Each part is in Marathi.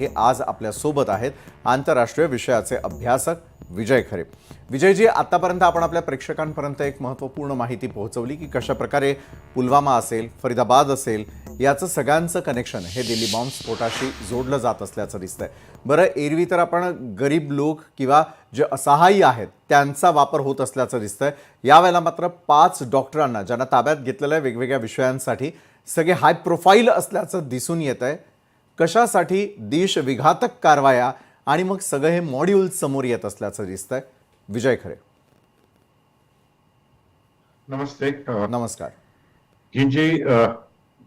हे आज आपल्यासोबत आहेत आंतरराष्ट्रीय विषयाचे अभ्यासक विजय खरे. विजयजी आतापर्यंत आपण आपल्या प्रेक्षकांपर्यंत एक महत्त्वपूर्ण माहिती पोहोचवली की कशा प्रकारे पुलवामा असेल फरीदाबाद असेल याचं सगळ्यांचं कनेक्शन हे दिल्ली बॉम्ब स्फोटाशी जोडलं जात असल्याचं दिसतंय. बरं एरवी तर आपण गरीब लोक किंवा जे असहाय्य आहेत त्यांचा वापर होत असल्याचं दिसतंय. यावेळेला मात्र पाच डॉक्टरांना ज्यांना ताब्यात घेतलेल्या आहे वेगवेगळ्या विषयांसाठी सगळे हाय प्रोफाईल असल्याचं दिसून येत आहे कशासाठी देश विघातक कारवाया आणि मग सगळं हे मॉड्यूल समोर येत असल्याचं दिसतंय. विजय खरे. नमस्ते. नमस्कार. ही जी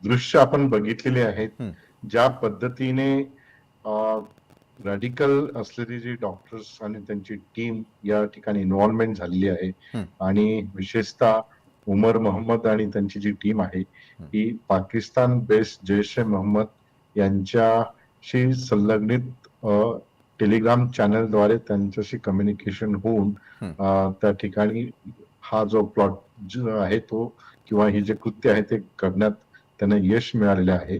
दृश्य आपण बघितलेली आहेत. ज्या पद्धतीने रॅडिकल असलेली जी डॉक्टर्स आणि त्यांची टीम या ठिकाणी इन्व्हॉल्वमेंट झालेली आहे. आणि विशेषतः उमर मोहम्मद आणि त्यांची जी टीम आहे ही. पाकिस्तान बेस्ड जैश ए मोहम्मद यांच्याशी संलग्नित टेलिग्राम चॅनलद्वारे त्यांच्याशी कम्युनिकेशन होऊन त्या ठिकाणी हा जो प्लॉट आहे तो किंवा हे जे कृत्य आहे ते करण्यात त्यांना यश मिळालेले आहे.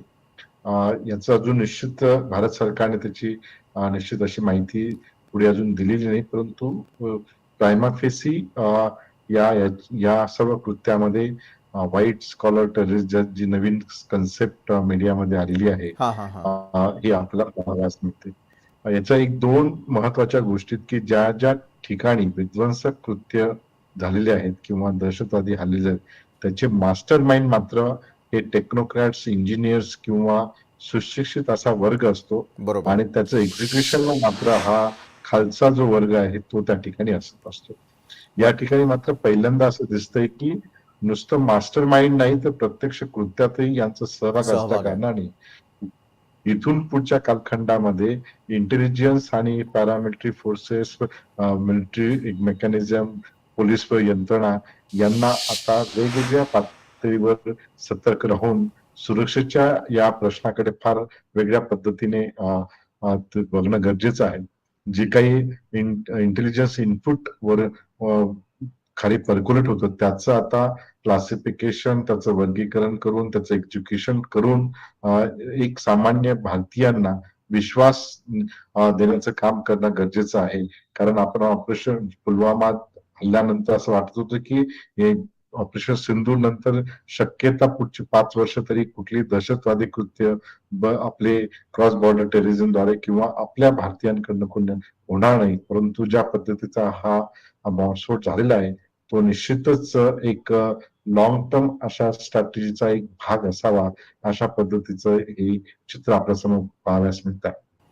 याचं अजून निश्चित भारत सरकारने त्याची निश्चित अशी माहिती पुढे अजून दिलेली नाही परंतु प्रायमाफेसी या या- या सर्व कृत्यामध्ये व्हाईट स्कॉलर टेररिस्ट जी नवीन कन्सेप्ट मीडियामध्ये आलेली आहे. हां आपल्याला पाहाव्यास मिळते. याच्या एक दोन महत्त्वाच्या गोष्टीत की ज्या ज्या ठिकाणी विध्वंसक कृत्य झालेले आहेत किंवा दहशतवादी हल्ले आहेत त्याचे मास्टर माइंड मात्र हे टेक्नोक्रॅट्स इंजिनियर्स किंवा सुशिक्षित असा वर्ग असतो. बरोबर. आणि त्याचं एक्झिक्युशन मात्र हा खालचा जो वर्ग आहे तो त्या ठिकाणी असत असतो. या ठिकाणी मात्र पहिल्यांदा असं दिसतंय की नुसतं मास्टर माइंड नाही तर प्रत्यक्ष कृत्यातही यांचा सहभाग असल्या. कारणाने इथून पुढच्या कालखंडामध्ये इंटेलिजन्स आणि paramilitary forces military mechanism police यंत्रणा यांना आता वेगवेगळ्या पातळीवर सतर्क राहून सुरक्षेच्या या प्रश्नाकडे फार वेगळ्या पद्धतीने बघणं गरजेचं आहे जे काही इंटेलिजन्स इनपुट वर खाली पर्क्युलेट होतं. त्याचं आता क्लासिफिकेशन त्याचं वर्गीकरण करून त्याचं एज्युकेशन करून एक सामान्य भारतीयांना विश्वास देण्याचं काम करणं गरजेचं आहे. कारण आपण ऑपरेशन पुलवामा हल्ल्यानंतर असं वाटत होतं की ऑपरेशन सिंधू नंतर शक्यता पुढची पाच वर्ष तरी कुठली दहशतवादी कृत्य आपले क्रॉस बॉर्डर टेररिझमद्वारे किंवा आपल्या भारतीयांकडनं कोण होणार नाही परंतु ज्या पद्धतीचा हा बॉम्बस्फोट झालेला आहे तो निश्चितच एक लॉंग टर्म अशा स्ट्रॅटेजीचा एक भाग असावा अशा पद्धतीचं हे चित्र आपल्यासमोर पाहाव्यास मिळत. आहे